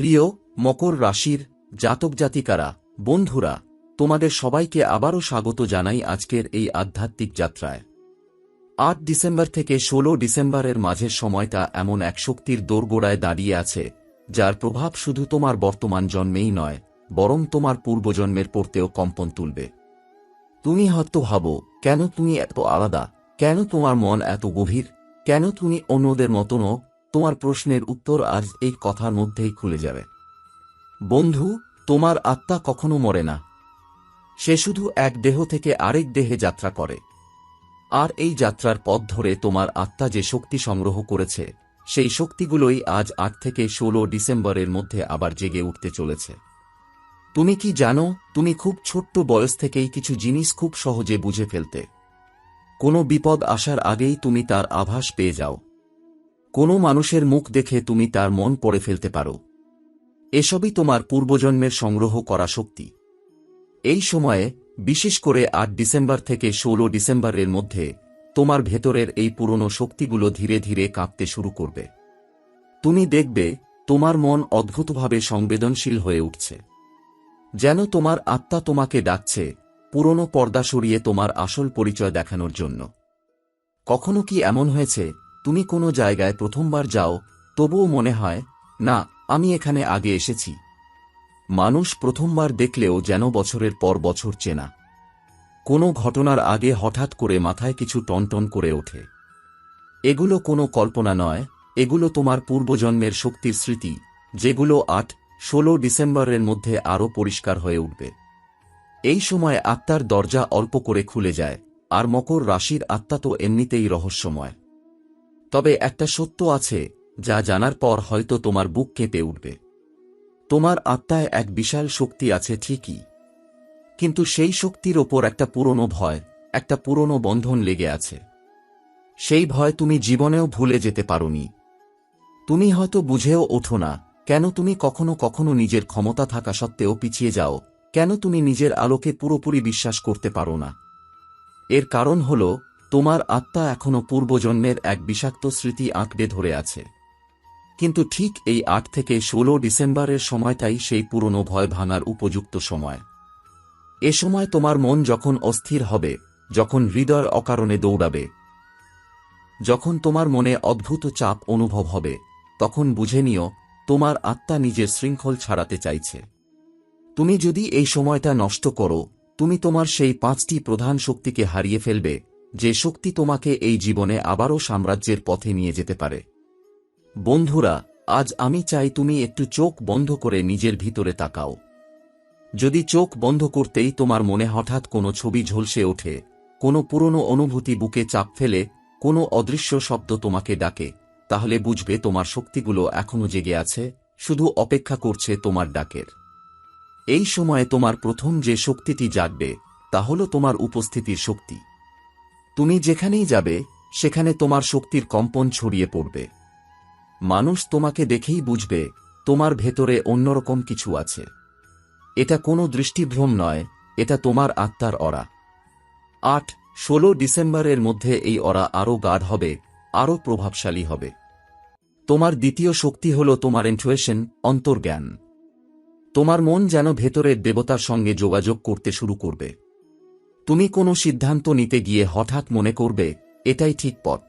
প্রিয়, মকর রাশির জাতক জাতিকারা, বন্ধুরা, তোমাদের সবাইকে আবারও স্বাগত জানাই আজকের এই আধ্যাত্মিক যাত্রায়। আট ডিসেম্বর থেকে ষোলো ডিসেম্বরের মাঝের সময়টা এমন এক শক্তির দোরগোড়ায় দাঁড়িয়ে আছে, যার প্রভাব শুধু তোমার বর্তমান জন্মেই নয়, বরং তোমার পূর্বজন্মের পড়তেও কম্পন তুলবে। তুমি হয়তো ভাবো, কেন তুমি এত আলাদা? কেন তোমার মন এত গভীর? কেন তুমি অন্যদের মতনও তোমার প্রশ্নের উত্তর আজ এই কথার মধ্যেই খুলে যাবে। বন্ধু, তোমার আত্মা কখনো মরে না। সে শুধু এক দেহ থেকে আরেক দেহে যাত্রা করে। আর এই যাত্রার পথ ধরে তোমার আত্মা যে শক্তি সংগ্রহ করেছে, সেই শক্তিগুলোই আজ আট থেকে ষোলো ডিসেম্বরের মধ্যে আবার জেগে উঠতে চলেছে। তুমি কি জানো, তুমি খুব ছোট্ট বয়স থেকেই কিছু জিনিস খুব সহজে বুঝে ফেলতে। কোনো বিপদ আসার আগেই তুমি তার আভাস পেয়ে যাও। কোনো মানুষের মুখ দেখে তুমি তার মন পড়ে ফেলতে পারো। এসবই তোমার পূর্বজন্মের সংগ্রহ করা শক্তি। এই সময়ে, বিশেষ করে আট ডিসেম্বর থেকে ষোলো ডিসেম্বরের মধ্যে, তোমার ভেতরের এই পুরনো শক্তিগুলো ধীরে ধীরে কাঁপতে শুরু করবে। তুমি দেখবে, তোমার মন অদ্ভুতভাবে সংবেদনশীল হয়ে উঠছে। যেন তোমার আত্মা তোমাকে ডাকছে, পুরনো পর্দা সরিয়ে তোমার আসল পরিচয় দেখানোর জন্য। কখনো কি এমন হয়েছে তুমি কোনো জায়গায় প্রথমবার যাও, তবুও মনে হয়, না, আমি এখানে আগে এসেছি। মানুষ প্রথমবার দেখলেও যেন বছরের পর বছর চেনা। কোনো ঘটনার আগে হঠাৎ করে মাথায় কিছু টনটন করে ওঠে। এগুলো কোনো কল্পনা নয়, এগুলো তোমার পূর্বজন্মের শক্তির স্মৃতি, যেগুলো আট, ষোলো ডিসেম্বরের মধ্যে আরও পরিষ্কার হয়ে উঠবে। এই সময় আত্মার দরজা অল্প করে খুলে যায়, আর মকর রাশির আত্মা তো এমনিতেই রহস্যময়। তবে একটা সত্য আছে, যা জানার পর হয়তো তোমার বুক কেঁপে উঠবে। তোমার আত্মায় এক বিশাল শক্তি আছে ঠিকই। কিন্তু সেই শক্তির ওপর একটা পুরনো ভয়, একটা পুরনো বন্ধন লেগে আছে। সেই ভয় তুমি জীবনেও ভুলে যেতে পারোনি। তুমি হয়তো বুঝেও ওঠো না, কেন তুমি কখনো কখনো নিজের ক্ষমতা থাকা সত্ত্বেও পিছিয়ে যাও, কেন তুমি নিজের আলোকে পুরোপুরি বিশ্বাস করতে পারো না। এর কারণ হল তোমার আত্মা এখনও পূর্বজন্মের এক বিষাক্ত স্মৃতি আঁকড়ে ধরে আছে। কিন্তু ঠিক এই আট থেকে ষোলো ডিসেম্বরের সময়টাই সেই পুরনো ভয় ভাঙার উপযুক্ত সময়। এ সময় তোমার মন যখন অস্থির হবে, যখন হৃদয় অকারণে দৌড়াবে, যখন তোমার মনে অদ্ভুত চাপ অনুভব হবে, তখন বুঝে নিও, তোমার আত্মা নিজের শৃঙ্খল ছাড়াতে চাইছে। তুমি যদি এই সময়টা নষ্ট করো, তুমি তোমার সেই পাঁচটি প্রধান শক্তিকে হারিয়ে ফেলবে যে শক্তি তোমাকে এই জীবনে আবারও সাম্রাজ্যের পথে নিয়ে যেতে পারে। বন্ধুরা, আজ আমি চাই তুমি একটু চোখ বন্ধ করে নিজের ভিতরে তাকাও। যদি চোখ বন্ধ করতেই তোমার মনে হঠাৎ কোনো ছবি ঝলসে ওঠে, কোনো পুরনো অনুভূতি বুকে চাপ ফেলে, কোনো অদৃশ্য শব্দ তোমাকে ডাকে, তাহলে বুঝবে তোমার শক্তিগুলো এখনও জেগে আছে, শুধু অপেক্ষা করছে তোমার ডাকের। এই সময়ে তোমার প্রথম যে শক্তিটি জাগবে, তা হল তোমার উপস্থিতির শক্তি। তুমি যেখানেই যাবে, সেখানে তোমার শক্তির কম্পন ছড়িয়ে পড়বে। মানুষ তোমাকে দেখেই বুঝবে, তোমার ভেতরে অন্যরকম কিছু আছে। এটা কোনো দৃষ্টিভ্রম নয়, এটা তোমার আত্মার অরা। আট, ষোলো ডিসেম্বরের মধ্যে এই অরা আরও গাঢ় হবে, আরও প্রভাবশালী হবে। তোমার দ্বিতীয় শক্তি হল তোমার ইন্টুয়েশন অন্তর্জ্ঞান। তোমার মন যেন ভেতরের দেবতার সঙ্গে যোগাযোগ করতে শুরু করবে। তুমি কোনো সিদ্ধান্ত নিতে গিয়ে হঠাৎ মনে করবে, এটাই ঠিক পথ।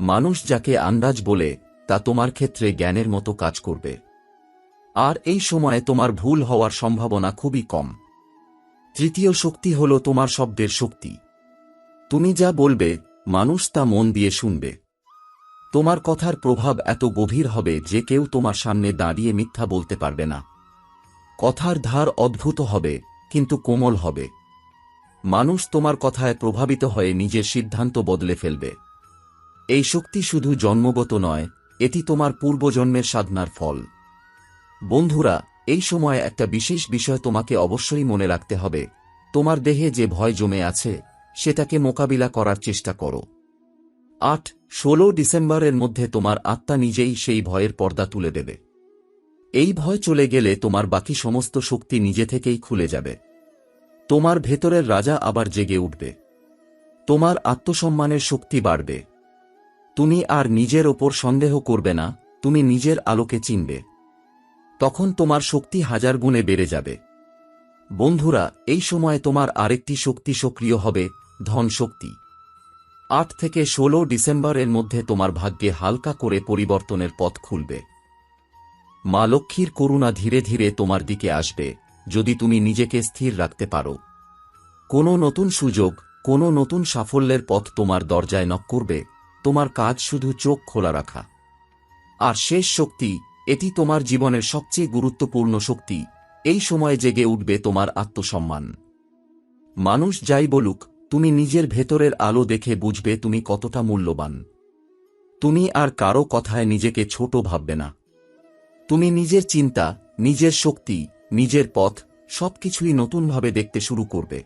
মানুষ যাকে আন্দাজ বলে, তা তোমার ক্ষেত্রে জ্ঞানের মতো কাজ করবে। আর এই সময়ে তোমার ভুল হওয়ার সম্ভাবনা খুবই কম। তৃতীয় শক্তি হল তোমার শব্দের শক্তি। তুমি যা বলবে, মানুষ তা মন দিয়ে শুনবে। তোমার কথার প্রভাব এত গভীর হবে যে কেউ তোমার সামনে দাঁড়িয়ে মিথ্যা বলতে পারবে না। কথার ধার অদ্ভুত হবে, কিন্তু কোমল হবে। মানুষ তোমার কথায় প্রভাবিত হয়ে নিজের সিদ্ধান্ত বদলে ফেলবে। এই শক্তি শুধু জন্মগত নয়, এটি তোমার পূর্বজন্মের সাধনার ফল। বন্ধুরা, এই সময় একটা বিশেষ বিষয় তোমাকে অবশ্যই মনে রাখতে হবে। তোমার দেহে যে ভয় জমে আছে, সেটাকে মোকাবিলা করার চেষ্টা করো। আট, ষোলো ডিসেম্বরের মধ্যে তোমার আত্মা নিজেই সেই ভয়ের পর্দা তুলে দেবে। এই ভয় চলে গেলে তোমার বাকি সমস্ত শক্তি নিজে থেকেই খুলে যাবে। তোমার ভেতরের রাজা আবার জেগে উঠবে। তোমার আত্মসম্মানের শক্তি বাড়বে। তুমি আর নিজের ওপর সন্দেহ করবে না, তুমি নিজের আলোকে চিনবে। তখন তোমার শক্তি হাজার গুণে বেড়ে যাবে। বন্ধুরা, এই সময় তোমার আরেকটি শক্তি সক্রিয় হবে, ধন শক্তি। আট থেকে ষোলো ডিসেম্বরের মধ্যে তোমার ভাগ্যে হালকা করে পরিবর্তনের পথ খুলবে। মা লক্ষ্মীর করুণা ধীরে ধীরে তোমার দিকে আসবে। যদি তুমি নিজেকে স্থির রাখতে পারো। কোনো নতুন সুযোগ, কোনো নতুন সাফল্যের পথ তোমার দরজায় নক করবে, তোমার কাজ শুধু চোখ খোলা রাখা। আর শেষ শক্তি, এটি তোমার জীবনের সবচেয়ে গুরুত্বপূর্ণ শক্তি, এই সময় জেগে উঠবে তোমার আত্মসম্মান। মানুষ যাই বলুক, তুমি নিজের ভেতরের আলো দেখে বুঝবে তুমি কতটা মূল্যবান। তুমি আর কারও কথায় নিজেকে ছোট ভাববে না। তুমি নিজের চিন্তা, নিজের শক্তি নিজের পথ সবকিছুই নতুনভাবে দেখতে শুরু করবে।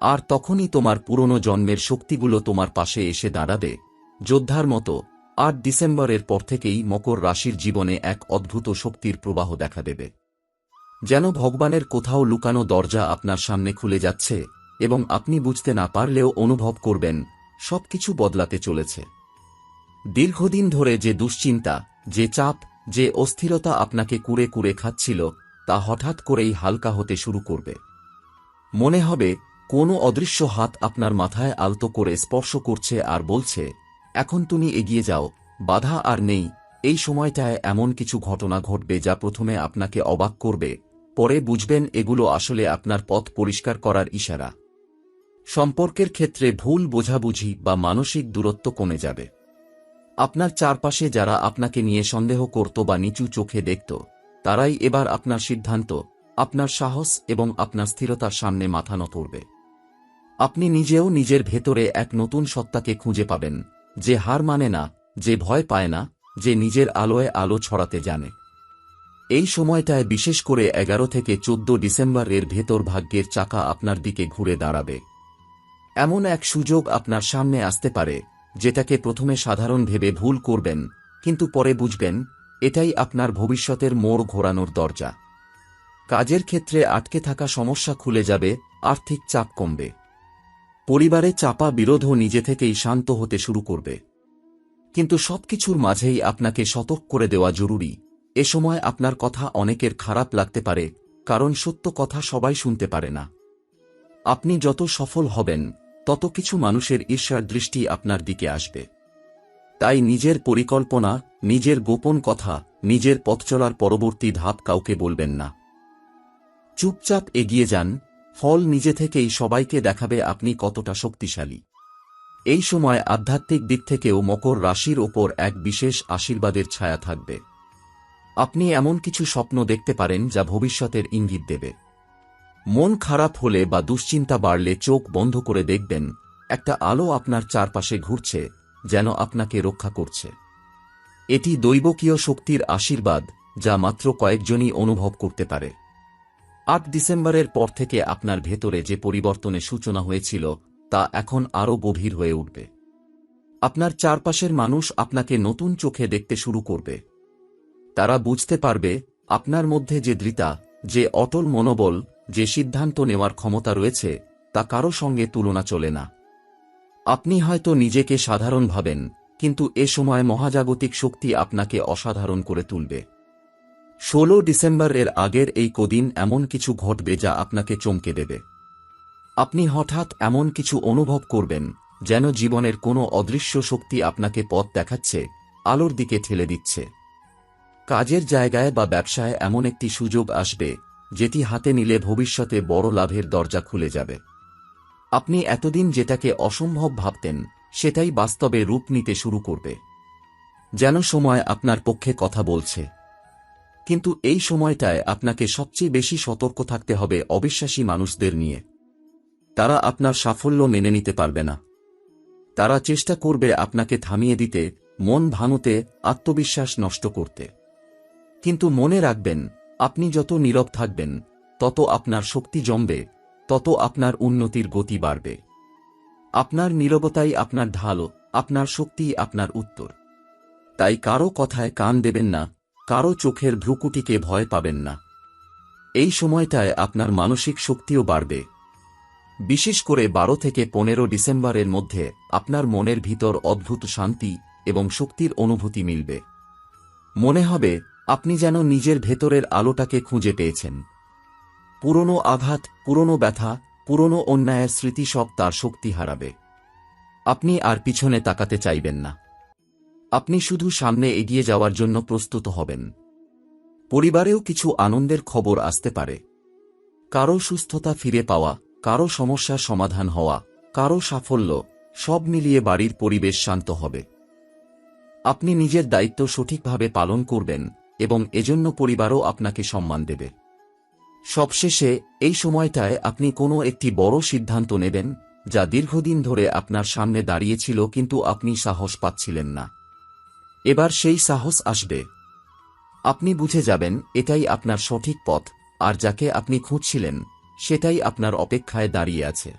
আর তখনই তোমার পুরনো জন্মের শক্তিগুলো তোমার পাশে এসে দাঁড়াবে। যোদ্ধার মতো, আট ডিসেম্বরের পর থেকেই মকর রাশির জীবনে এক অদ্ভুত শক্তির প্রবাহ দেখা দেবে। যেন ভগবানের কোথাও লুকানো দরজা আপনার সামনে খুলে যাচ্ছে এবং আপনি বুঝতে না পারলেও অনুভব করবেন, সবকিছু বদলাতে চলেছে। দীর্ঘদিন ধরে যে দুশ্চিন্তা, যে চাপ, যে অস্থিরতা আপনাকে কুড়ে কুড়ে খাচ্ছিল তা হঠাৎ করেই হালকা হতে শুরু করবে। মনে হবে, কোনো অদৃশ্য হাত আপনার মাথায় আলতো করে স্পর্শ করছে আর বলছে, এখন তুমি এগিয়ে যাও, বাধা আর নেই, এই সময়টায় এমন কিছু ঘটনা ঘটবে যা প্রথমে আপনাকে অবাক করবে, পরে বুঝবেন এগুলো আসলে আপনার পথ পরিষ্কার করার ইশারা। সম্পর্কের ক্ষেত্রে ভুল বোঝাবুঝি বা মানসিক দূরত্ব কমে যাবে। আপনার চারপাশে যারা আপনাকে নিয়ে সন্দেহ করত বা নিচু চোখে দেখত তারাই এবার আপনার সিদ্ধান্ত, আপনার সাহস এবং আপনার স্থিরতার সামনে মাথা নত আপনি নিজেও নিজের ভেতরে এক নতুন সত্তাকে খুঁজে পাবেন, যে হার মানে না, যে ভয় পায় না, যে নিজের আলোয় আলো ছড়াতে জানে। এই সময়টায় বিশেষ করে এগারো থেকে চোদ্দ ডিসেম্বর এর ভেতর ভাগ্যের চাকা আপনার দিকে ঘুরে দাঁড়াবে। এমন এক সুযোগ আপনার সামনে আসতে পারে, যেটাকে প্রথমে সাধারণ ভেবে ভুল করবেন, কিন্তু পরে বুঝবেন এটাই আপনার ভবিষ্যতের মোড় ঘোরানোর দরজা। কাজের ক্ষেত্রে আটকে থাকা সমস্যা খুলে যাবে, আর্থিক চাপ কমবে। পরিবারে চাপা বিরোধও নিজে থেকেই শান্ত হতে শুরু করবে। কিন্তু সবকিছুর মাঝেই আপনাকে সতর্ক করে দেওয়া জরুরি। এ সময় আপনার কথা অনেকের খারাপ লাগতে পারে, কারণ সত্য কথা সবাই শুনতে পারে না। আপনি যত সফল হবেন, তত কিছু মানুষের ঈর্ষার দৃষ্টি আপনার দিকে আসবে। তাই নিজের পরিকল্পনা, নিজের গোপন কথা, নিজের পথ চলার পরবর্তী ধাপ কাউকে বলবেন না। চুপচাপ এগিয়ে যান, ফল নিজে থেকেই সবাইকে দেখাবে আপনি কতটা শক্তিশালী। এই সময় আধ্যাত্মিক দিক থেকেও মকর রাশির ওপর এক বিশেষ আশীর্বাদের ছায়া থাকবে। আপনি এমন কিছু স্বপ্ন দেখতে পারেন যা ভবিষ্যতের ইঙ্গিত দেবে। মন খারাপ হলে বা দুশ্চিন্তা বাড়লে চোখ বন্ধ করে দেখবেন, একটা আলো আপনার চারপাশে ঘুরছে যেন আপনাকে রক্ষা করছে। এটি দৈবকীয় শক্তির আশীর্বাদ, যা মাত্র কয়েকজনই অনুভব করতে পারে। আট ডিসেম্বরের পর থেকে আপনার ভেতরে যে পরিবর্তনের সূচনা হয়েছিল, তা এখন আরও গভীর হয়ে উঠবে। আপনার চারপাশের মানুষ আপনাকে নতুন চোখে দেখতে শুরু করবে। তারা বুঝতে পারবে, আপনার মধ্যে যে দৃতা যে অটল মনোবল, যে সিদ্ধান্ত নেওয়ার ক্ষমতা রয়েছে, তা কারও সঙ্গে তুলনা চলে না। আপনি হয়তো নিজেকে সাধারণ ভাবেন, কিন্তু এ সময় মহাজাগতিক শক্তি আপনাকে অসাধারণ করে তুলবে। ষোলো ডিসেম্বর এর আগের এই কদিন এমন কিছু ঘটবে যা আপনাকে চমকে দেবে। আপনি হঠাৎ এমন কিছু অনুভব করবেন, যেন জীবনের কোনো অদৃশ্য শক্তি আপনাকে পথ দেখাচ্ছে, আলোর দিকে ঠেলে দিচ্ছে। কাজের জায়গায় বা ব্যবসায় এমন একটি সুযোগ আসবে, যেটি হাতে নিলে ভবিষ্যতে বড় লাভের দরজা খুলে যাবে। আপনি এতদিন যেটাকে অসম্ভব ভাবতেন, সেটাই বাস্তবে রূপ নিতে শুরু করবে। যেন সময় আপনার পক্ষে কথা বলছে। কিন্তু এই সময়টায় আপনাকে সবচেয়ে বেশি সতর্ক থাকতে হবে অবিশ্বাসী মানুষদের নিয়ে। তারা আপনার সাফল্য মেনে নিতে পারবে না। তারা চেষ্টা করবে আপনাকে থামিয়ে দিতে, মন ভাঙতে, আত্মবিশ্বাস নষ্ট করতে। কিন্তু মনে রাখবেন, আপনি যত নীরব থাকবেন, তত আপনার শক্তি জমবে তত আপনার উন্নতির গতি বাড়বে। আপনার নীরবতাই আপনার ঢাল আপনার শক্তি আপনার উত্তর। তাই কারও কথায় কান দেবেন না, কারও চোখের ভ্রুকুটিকে ভয় পাবেন না। এই সময়টায় আপনার মানসিক শক্তিও বাড়বে। বিশেষ করে বারো থেকে পনেরো ডিসেম্বরের মধ্যে আপনার মনের ভিতর অদ্ভুত শান্তি এবং শক্তির অনুভূতি মিলবে। মনে হবে, আপনি যেন নিজের ভেতরের আলোটাকে খুঁজে পেয়েছেন। পুরনো আঘাত, পুরনো ব্যথা, পুরনো অন্যায়ের স্মৃতি সব তার শক্তি হারাবে। আপনি আর পিছনে তাকাতে চাইবেন না। আপনি শুধু সামনে এগিয়ে যাওয়ার জন্য প্রস্তুত হবেন। পরিবারেও কিছু আনন্দের খবর আসতে পারে। কারও সুস্থতা ফিরে পাওয়া, কারও সমস্যার সমাধান হওয়া, কারও সাফল্য, সব মিলিয়ে বাড়ির পরিবেশ শান্ত হবে। আপনি নিজের দায়িত্ব সঠিকভাবে পালন করবেন এবং এজন্য পরিবারও আপনাকে সম্মান দেবে। সবশেষে, এই সময়টায় আপনি কোনো একটি বড় সিদ্ধান্ত নেবেন, যা দীর্ঘদিন ধরে আপনার সামনে দাঁড়িয়েছিল কিন্তু আপনি সাহস পাচ্ছিলেন না। এবার সেই সাহস আসবে। আপনি বুঝে যাবেন, এটাই আপনার সঠিক পথ, আর যাকে আপনি খুঁজছিলেন, সেটাই আপনার অপেক্ষায় দাঁড়িয়ে আছে।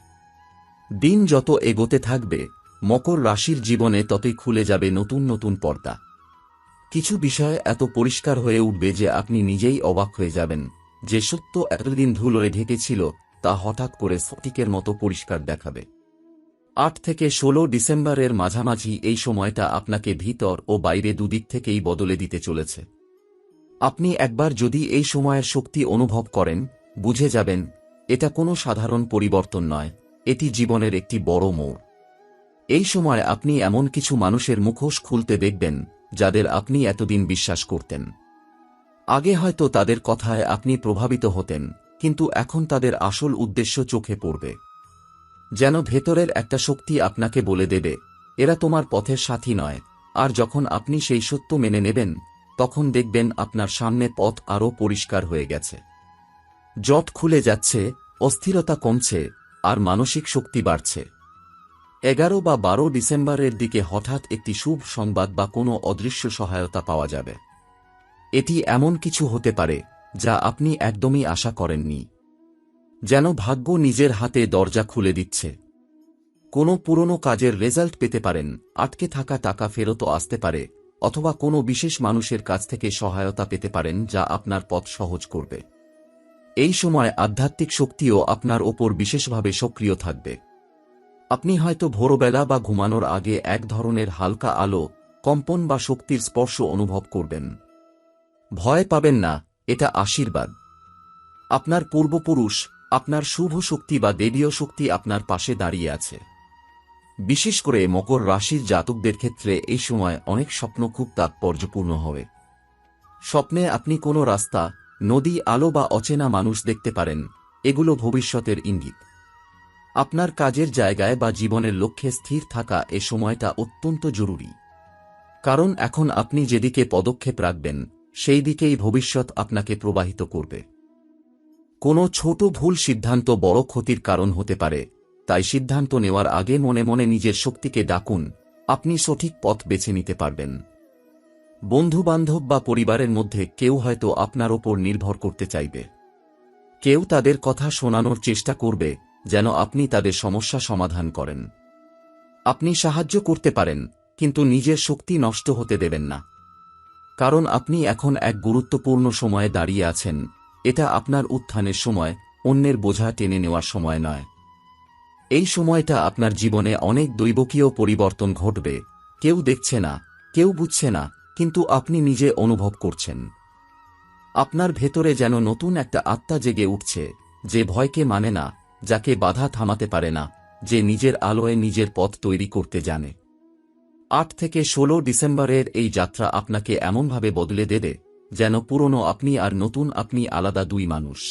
দিন যত এগোতে থাকবে, মকর রাশির জীবনে ততই খুলে যাবে নতুন নতুন পর্দা। কিছু বিষয় এত পরিষ্কার হয়ে উঠবে যে আপনি নিজেই অবাক হয়ে যাবেন। যে সত্য এতদিন ধুলোয় ঢেকেছিল, তা হঠাৎ করে স্ফটিকের মতো পরিষ্কার দেখাবে। আট থেকে ষোলো ডিসেম্বরের মাঝামাঝি এই সময়টা আপনাকে ভিতর ও বাইরে দুদিক থেকেই বদলে দিতে চলেছে। আপনি একবার যদি এই সময়ের শক্তি অনুভব করেন, বুঝে যাবেন, এটা কোনো সাধারণ পরিবর্তন নয়, এটি জীবনের একটি বড় মোড়। এই সময় আপনি এমন কিছু মানুষের মুখোশ খুলতে দেখবেন, যাদের আপনি এতদিন বিশ্বাস করতেন। আগে হয়তো তাদের কথায় আপনি প্রভাবিত হতেন, কিন্তু এখন তাদের আসল উদ্দেশ্য চোখে পড়বে। যেন ভেতরের একটা শক্তি আপনাকে বলে দেবে, এরা তোমার পথের সাথী নয়, আর যখন আপনি সেই সত্য মেনে নেবেন, তখন দেখবেন আপনার সামনে পথ আরও পরিষ্কার হয়ে গেছে। জট খুলে যাচ্ছে, অস্থিরতা কমছে, আর মানসিক শক্তি বাড়ছে। এগারো বা বারো ডিসেম্বরের দিকে হঠাৎ একটি শুভ সংবাদ বা কোনো অদৃশ্য সহায়তা পাওয়া যাবে। এটি এমন কিছু হতে পারে, যা আপনি একদমই আশা করেননি। যেন ভাগ্য নিজের হাতে দরজা খুলে দিচ্ছে। কোনো পুরনো কাজের রেজাল্ট পেতে পারেন, আটকে থাকা টাকা ফেরতও আসতে পারে, অথবা কোনো বিশেষ মানুষের কাছ থেকে সহায়তা পেতে পারেন, যা আপনার পথ সহজ করবে। এই সময় আধ্যাত্মিক শক্তিও আপনার ওপর বিশেষভাবে সক্রিয় থাকবে। আপনি হয়তো ভোরবেলা বা ঘুমানোর আগে এক ধরনের হালকা আলো, কম্পন বা শক্তির স্পর্শ অনুভব করবেন। ভয় পাবেন না, এটা আশীর্বাদ। আপনার পূর্বপুরুষ, আপনার শুভ শক্তি বা দেবীয় শক্তি আপনার পাশে দাঁড়িয়ে আছে। বিশেষ করে মকর রাশির জাতকদের ক্ষেত্রে এই সময় অনেক স্বপ্ন খুব তাৎপর্যপূর্ণ হবে। স্বপ্নে আপনি কোনো রাস্তা, নদী, আলো বা অচেনা মানুষ দেখতে পারেন, এগুলো ভবিষ্যতের ইঙ্গিত। আপনার কাজের জায়গায় বা জীবনের লক্ষ্যে স্থির থাকা এ সময়টা অত্যন্ত জরুরি। কারণ এখন আপনি যেদিকে পদক্ষেপ রাখবেন সেই দিকেই ভবিষ্যৎ আপনাকে প্রবাহিত করবে। কোনো ছোট ভুল সিদ্ধান্ত বড় ক্ষতির কারণ হতে পারে, তাই সিদ্ধান্ত নেওয়ার আগে মনে মনে নিজের শক্তিকে ডাকুন, আপনি সঠিক পথ বেছে নিতে পারবেন। বন্ধুবান্ধব বা পরিবারের মধ্যে কেউ হয়তো আপনার ওপর নির্ভর করতে চাইবে। কেউ তাদের কথা শোনানোর চেষ্টা করবে, যেন আপনি তাদের সমস্যা সমাধান করেন। আপনি সাহায্য করতে পারেন, কিন্তু নিজের শক্তি নষ্ট হতে দেবেন না। কারণ আপনি এখন এক গুরুত্বপূর্ণ সময়ে দাঁড়িয়ে আছেন। এটা আপনার উত্থানের সময়, অন্যের বোঝা টেনে নেওয়ার সময় নয়। এই সময়টা আপনার জীবনে অনেক দৈবকীয় পরিবর্তন ঘটবে। কেউ দেখছে না, কেউ বুঝছে না, কিন্তু আপনি নিজে অনুভব করছেন। আপনার ভেতরে যেন নতুন একটা আত্মা জেগে উঠছে, যে ভয়কে মানে না, যাকে বাধা থামাতে পারে না, যে নিজের আলোয় নিজের পথ তৈরি করতে জানে। আট থেকে ষোলো ডিসেম্বরের এই যাত্রা আপনাকে এমনভাবে বদলে দেবে, যেন পুরনো আপনি আর নতুন আপনি আলাদা দুই মানুষ।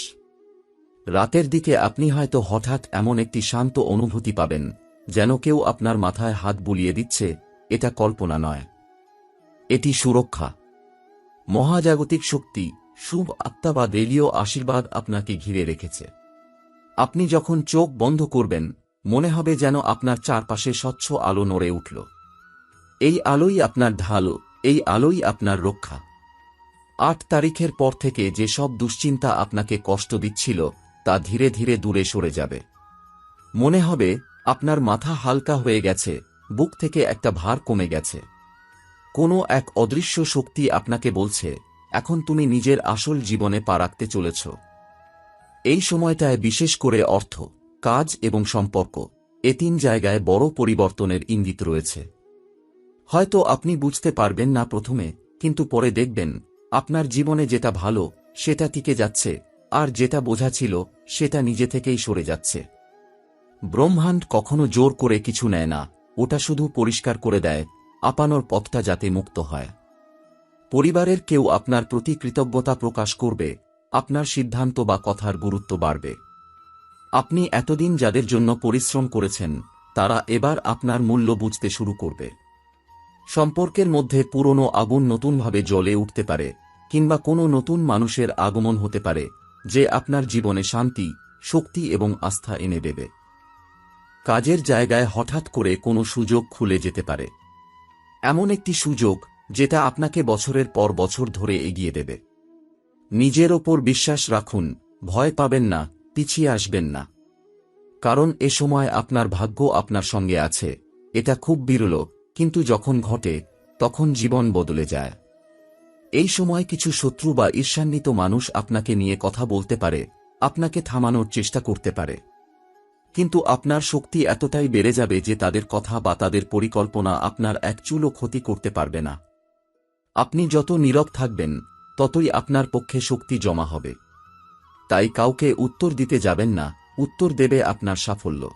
রাতের দিকে আপনি হয়তো হঠাৎ এমন একটি শান্ত অনুভূতি পাবেন, যেন কেউ আপনার মাথায় হাত বুলিয়ে দিচ্ছে, এটা কল্পনা নয়। এটি সুরক্ষা। মহাজাগতিক শক্তি, শুভ আত্মা বা দেলীয় আশীর্বাদ আপনাকে ঘিরে রেখেছে। আপনি যখন চোখ বন্ধ করবেন, মনে হবে যেন আপনার চারপাশে স্বচ্ছ আলো নড়ে উঠল। এই আলোই আপনার ঢালো, এই আলোই আপনার রক্ষা। আট তারিখের পর থেকে যে সব দুশ্চিন্তা আপনাকে কষ্ট দিচ্ছিল, তা ধীরে ধীরে দূরে সরে যাবে। মনে হবে, আপনার মাথা হালকা হয়ে গেছে, বুক থেকে একটা ভার কমে গেছে। কোনো এক অদৃশ্য শক্তি আপনাকে বলছে, এখন তুমি নিজের আসল জীবনে পা রাখতে চলেছ। এই সময়টায় বিশেষ করে অর্থ, কাজ এবং সম্পর্ক, এ তিন জায়গায় বড় পরিবর্তনের ইঙ্গিত রয়েছে। হয়তো আপনি বুঝতে পারবেন না প্রথমে, কিন্তু পরে দেখবেন, আপনার জীবনে যেটা ভালো, সেটা টিকে যাচ্ছে, আর যেটা বোঝা ছিল, সেটা নিজে থেকেই সরে যাচ্ছে। ব্রহ্মাণ্ড কখনো জোর করে কিছু নেয় না, ওটা শুধু পরিষ্কার করে দেয়, আপানোর পথটা যাতে মুক্ত হয়। পরিবারের কেউ আপনার প্রতি কৃতজ্ঞতা প্রকাশ করবে, আপনার সিদ্ধান্ত বা কথার গুরুত্ব বাড়বে। আপনি এতদিন যাদের জন্য পরিশ্রম করেছেন, তারা এবার আপনার মূল্য বুঝতে শুরু করবে। সম্পর্কের মধ্যে পুরনো আগুন নতুনভাবে জ্বলে উঠতে পারে, কিংবা কোনো নতুন মানুষের আগমন হতে পারে, যে আপনার জীবনে শান্তি, শক্তি এবং আস্থা এনে দেবে। কাজের জায়গায় হঠাৎ করে কোনো সুযোগ খুলে যেতে পারে। এমন একটি সুযোগ যেটা আপনাকে বছরের পর বছর ধরে এগিয়ে দেবে। নিজের ওপর বিশ্বাস রাখুন, ভয় পাবেন না, পিছিয়ে আসবেন না। কারণ এ সময় আপনার ভাগ্য আপনার সঙ্গে আছে, এটা খুব বিরল। কিন্তু যখন ঘটে, তখন জীবন বদলে যায়। এই সময় কিছু শত্রু বা ঈর্ষান্বিত মানুষ আপনাকে নিয়ে কথা বলতে পারে, আপনাকে থামানোর চেষ্টা করতে পারে। কিন্তু আপনার শক্তি এতটাই বেড়ে যাবে যে তাদের কথা বা তাদের পরিকল্পনা আপনার এক চুলও ক্ষতি করতে পারবে না। আপনি যত নীরব থাকবেন, ততই আপনার পক্ষে শক্তি জমা হবে। তাই কাউকে উত্তর দিতে যাবেন না, উত্তর দেবে আপনার সাফল্য।